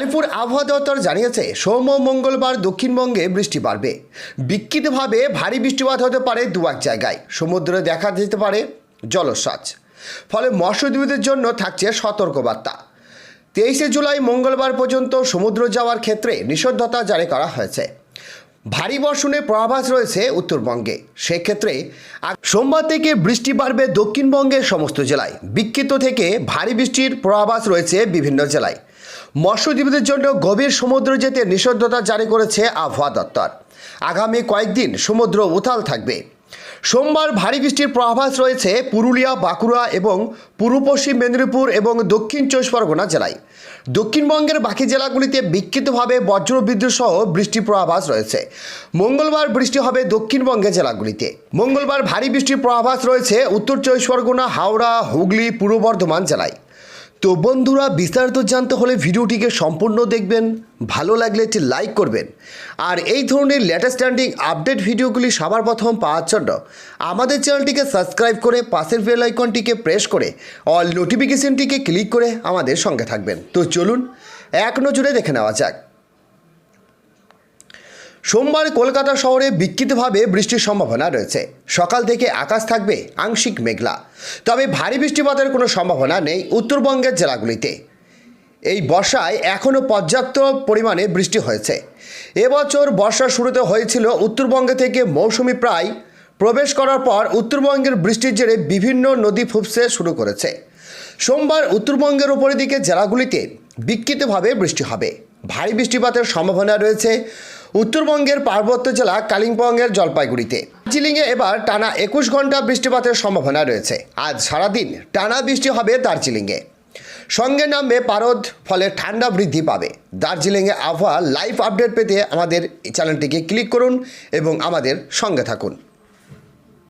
আলিপুর আবহাওয়া দপ্তর জানিয়েছে, সোম ও মঙ্গলবার দক্ষিণবঙ্গে বৃষ্টি বাড়বে। বিক্ষিপ্তভাবে ভারী বৃষ্টিপাত হতে পারে দু এক জায়গায়। সমুদ্রে দেখা যেতে পারে জলস্রাজ ফলে মৎস্যজীবীদের জন্য থাকছে সতর্কবার্তা। তেইশে জুলাই মঙ্গলবার পর্যন্ত সমুদ্র যাওয়ার ক্ষেত্রে নিষেধাজ্ঞা জারি করা হয়েছে। ভারী বর্ষণের পূর্বাভাস রয়েছে উত্তরবঙ্গে। সেক্ষেত্রে সোমবার থেকে বৃষ্টি বাড়বে দক্ষিণবঙ্গের সমস্ত জেলায়। বিক্ষিপ্ত থেকে ভারী বৃষ্টির পূর্বাভাস রয়েছে বিভিন্ন জেলায়। মৎস্যজীবীদের জন্য গভীর সমুদ্র যেতে নিষেধাজ্ঞা জারি করেছে আবহাওয়া দপ্তর। আগামী কয়েকদিন সমুদ্র উথাল থাকবে। সোমবার ভারী বৃষ্টির পূর্বাভাস রয়েছে পুরুলিয়া, বাঁকুড়া এবং পূর্ব পশ্চিম মেদিনীপুর এবং দক্ষিণ চব্বিশ পরগনা জেলায়। দক্ষিণবঙ্গের বাকি জেলাগুলিতে বিক্ষিপ্তভাবে বজ্রবিদ্যুৎ সহ বৃষ্টির পূর্বাভাস রয়েছে। মঙ্গলবার বৃষ্টি হবে দক্ষিণবঙ্গের জেলাগুলিতে। মঙ্গলবার ভারী বৃষ্টির পূর্বাভাস রয়েছে উত্তর চব্বিশ পরগনা, হাওড়া, হুগলি, পূর্ব বর্ধমান জেলায়। তো বন্ধুরা, বিস্তারিত জানতে হলে ভিডিওটিকে সম্পূর্ণ দেখবেন, ভালো লাগলে একটি লাইক করবেন। আর এই ধরনের লেটেস্ট স্ট্যান্ডিং আপডেট ভিডিওগুলি সবার প্রথম পাওয়ার জন্য আমাদের চ্যানেলটিকে সাবস্ক্রাইব করে পাশের বেল আইকনটিকে প্রেস করে অল নোটিফিকেশনটিকে ক্লিক করে আমাদের সঙ্গে থাকবেন। তো চলুন, এক নজরে দেখে নেওয়া যাক। সোমবার কলকাতা শহরে বিক্ষিপ্তভাবে বৃষ্টির সম্ভাবনা রয়েছে। সকাল থেকে আকাশ থাকবে আংশিক মেঘলা। তবে ভারী বৃষ্টিপাতের কোনো সম্ভাবনা নেই উত্তরবঙ্গের জেলাগুলিতে। এই বর্ষায় এখনও পর্যাপ্ত পরিমাণে বৃষ্টি হয়েছে। এবছর বর্ষা শুরুতে হয়েছিল উত্তরবঙ্গে থেকে মৌসুমি প্রায়। প্রবেশ করার পর উত্তরবঙ্গের বৃষ্টির জেরে বিভিন্ন নদী ফুপসে শুরু করেছে। সোমবার উত্তরবঙ্গের উপরের দিকে জেলাগুলিতে বিক্ষিপ্তভাবে বৃষ্টি হবে। ভারী বৃষ্টিপাতের সম্ভাবনা রয়েছে উত্তরবঙ্গের পার্বত্য জেলা কালিম্পংয়ের জলপাইগুড়িতে। দার্জিলিংয়ে এবার টানা একুশ ঘণ্টা বৃষ্টিপাতের সম্ভাবনা রয়েছে। আজ সারাদিন টানা বৃষ্টি হবে দার্জিলিংয়ে। সঙ্গে নামবে পারদ, ফলে ঠান্ডা বৃদ্ধি পাবে। দার্জিলিংয়ে আবহাওয়া লাইভ আপডেট পেতে আমাদের চ্যানেলটিকে ক্লিক করুন এবং আমাদের সঙ্গে থাকুন।